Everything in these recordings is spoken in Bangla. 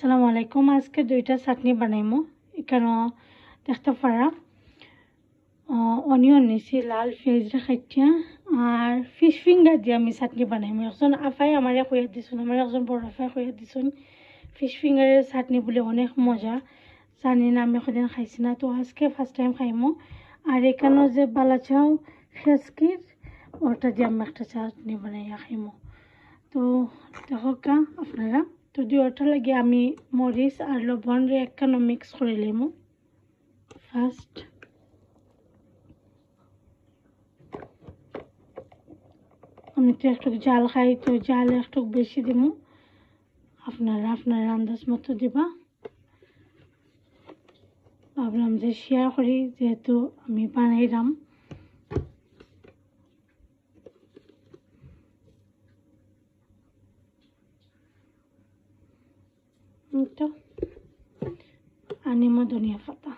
আসসালামু আলাইকুম। আজকে দুইটা চাটনি বানাইমো। এখানে দেখতে পারা অনিয়ন নিছি, লাল পেঁয়াজ খাইটিয়া আর ফিশ ফিঙ্গার দিয়ে আমি চাটনি বানাইমো। একজন আফাই আমারে কইয়া দিছুন, আমার একজন বড় আফাই কইয়া দিছুন, ফিশ ফিঙ্গারের চাটনি বলে অনেক মজা। জানি না, আমি সেদিন খাইছি না, তো আজকে ফার্স্ট টাইম খাইমো। আর এখানেও যে বালাচাও খেসকির ওটা দিয়ে আমি একটা চাটনি বানাইয়া খাইমো। তো দেখো কা, আপনারা। তো দুইটা লাগে আমি মরিচ আর লবণ রে একখানো মিক্স করে লিমু। ফার্স্ট আমি তো একটু জাল খাই, তো জাল একটু বেশি দিমু। আপনারা আপনার আন্দাজ মতো দিবা। ভাবলাম যে শেয়ার করি, যেহেতু আমি বানাইলাম। তো আনিমো ধনিয়া পাতা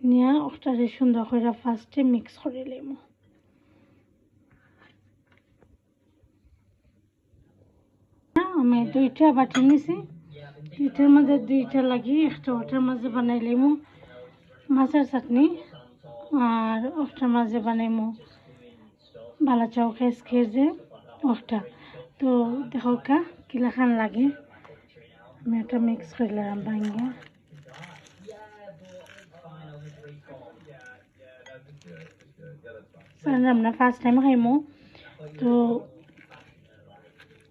নিয়ে ওটারে সুন্দর করে ফার্স্টে মিক্স করে লিমো আমি দুইটা বাটি নিছি দুইটার মাঝে দুইটা লাগি একটা ওটার মাঝে বানাই লিমু মাছের চাটনি আর ওটার মাঝে বানাইমু বালা খেস খেয়ে যে ওটা তো দেখো কা কিলাখান লাগে আমি একটা মিক্স করলাম ভাঙ্গা আমরা ফার্স্ট টাইম খাইমো তো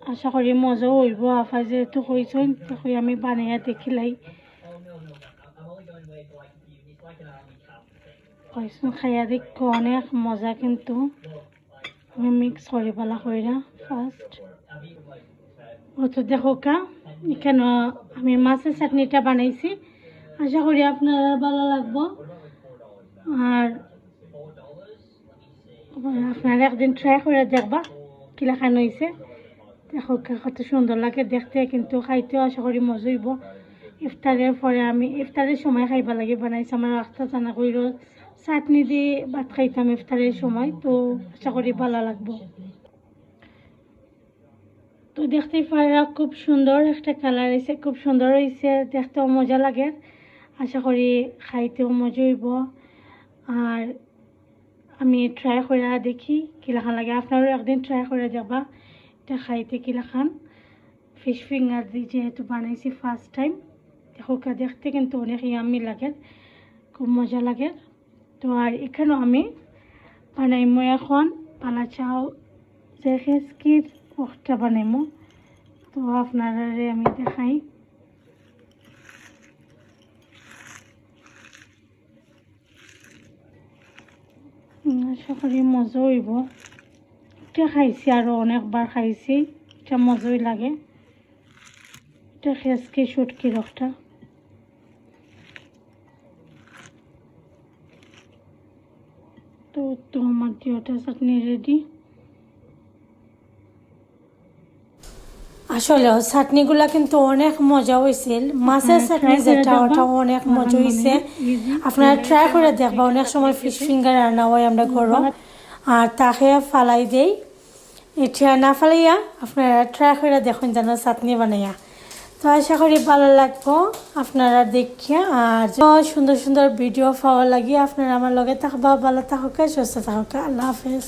আশা করি মজাও হইব আফা যেহেতু কইছেন তখন আমি বানাইয়া দেখিলাই কইছেন খাইয়া দেখ অনেক মজা কিন্তু আমি মিক্স করি পেলা কইরা ফার্স্ট ও তো দেখো কা এখানে আমি মাছের চাটনিটা বানাইছি। আশা করি আপনারা ভালো লাগবো। আর আপনারা একদিন ট্রাই করে দেখবা কিলাখান হয়েছে দেখো কত সুন্দর লাগে দেখতে, কিন্তু খাইতেও আশা করি মজা হইব। ইফতারের পরে আমি ইফতারের সময় খাইবা লাগে, বানাইছি আমার রাস্তা জানা কইর। চাটনি দিয়ে ভাত খাইতাম ইফতারের সময়, তো আশা করি ভালো লাগবো। তো দেখতে পারা খুব সুন্দর একটা কালার হয়েছে খুব সুন্দর হয়েছে দেখতেও মজা লাগে। আশা করি খাইতেও মজা হইব। আর আমি ট্রাই করে দেখি কিলাখান লাগে। আপনারও একদিন ট্রাই করে যাবা এটা খাইতে কিলাখান ফিশ ফিঙ্গার দিয়ে যেহেতু বানাইছি ফার্স্ট টাইম দেখো দেখতে কিন্তু অনেক ইয়ামি লাগে, খুব মজা লাগে। তো আর এখানেও আমি বানাইমো এখন পালা চাও, যে খেসকির ওটা বানাইমো। তো আপনারা আমি দেখাই। আশা করি মজা হইব। এটা খাইছি আরও অনেকবার খাইছি। এটা মজাই লাগে। এটা খেসকি সুটকি রকটা তো তো আমার দিওটা চাটনি রেডি আসলে চাটনিগুলা কিন্তু অনেক মজা হয়েছিল মাছের চাটনি যেটা ওটা অনেক মজা হয়েছে আপনারা ট্রাই করে দেখবা অনেক সময় ফিশ ফিঙ্গার রান্না হয় আমরা করো আর তাকে ফালাই দেই। এটা না ফালাইয়া আপনারা ট্রাই করে দেখুন যেন চাটনি বানাইয়া। তো আশা করি ভালো লাগবো আপনারা দেখিয়া। আর সুন্দর সুন্দর ভিডিও পাওয়া লাগে আপনারা আমার লগে থাকবা ভালো থাকুক সুস্থ থাকুক। আল্লাহ হাফেজ।